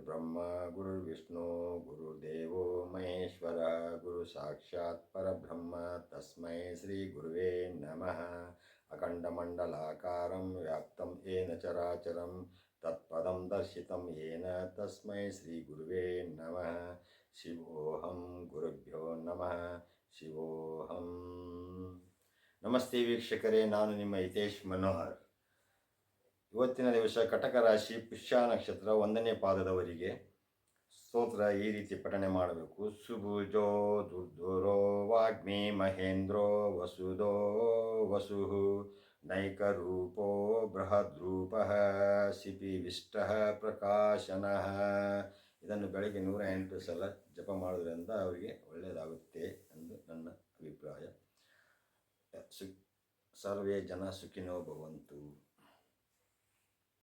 ಗುರುರ್ವಿಷ್ಣು ಗುರುದೇವೋ ಮಹೇಶ್ವರ ಗುರು ಸಾಕ್ಷಾತ್ ಪರಬ್ರಹ್ಮ ತಸ್ಮೈ ಶ್ರೀ ಗುರುವೇ ನಮಃ ಅಖಂಡಮಂಡಲಾಕಾರಂ ವ್ಯಾಪ್ತಂ ಏನ ಚರಾಚರಂ ತತ್ಪದಂ ದರ್ಶಿತಂ ಏನ ತಸ್ಮೈ ಶ್ರೀ ಗುರುವೇ ನಮಃ ಶಿವೋಹಂ ಗುರುಭ್ಯೋ ನಮಃ ಶಿವೋಹಂ ನಮಸ್ತೆ ವೀಕ್ಷಕರೇ ನಾನು ನಿಮ್ಮ ಹಿತೇಶ್ ಮನೋಹರ್ ಇವತ್ತಿನ ದಿವಸ ಕಟಕ ರಾಶಿ ಪುಷ್ಯ ನಕ್ಷತ್ರ ಒಂದನೇ ಪಾದದವರಿಗೆ ಸ್ತೋತ್ರ ಈ ರೀತಿ ಪಠನೆ ಮಾಡಬೇಕು. ಸುಭುಜೋ ದುರ್ಧುರೋ ವಾಗ್ಮಿ ಮಹೇಂದ್ರೋ ವಸುದೋ ವಸು ನೈಕರೂಪೋ ಸಿಪಿ ವಿಷ್ಟ ಪ್ರಕಾಶನ. ಇದನ್ನು ಬೆಳಗ್ಗೆ ನೂರ ಎಂಟು ಸಲ ಜಪ ಮಾಡೋದ್ರಿಂದ ಅವರಿಗೆ ಒಳ್ಳೆಯದಾಗುತ್ತೆ ಎಂದು ನನ್ನ ಅಭಿಪ್ರಾಯ. ಸರ್ವೇ ಜನ ಸುಖಿನೋ ಭವಂತು.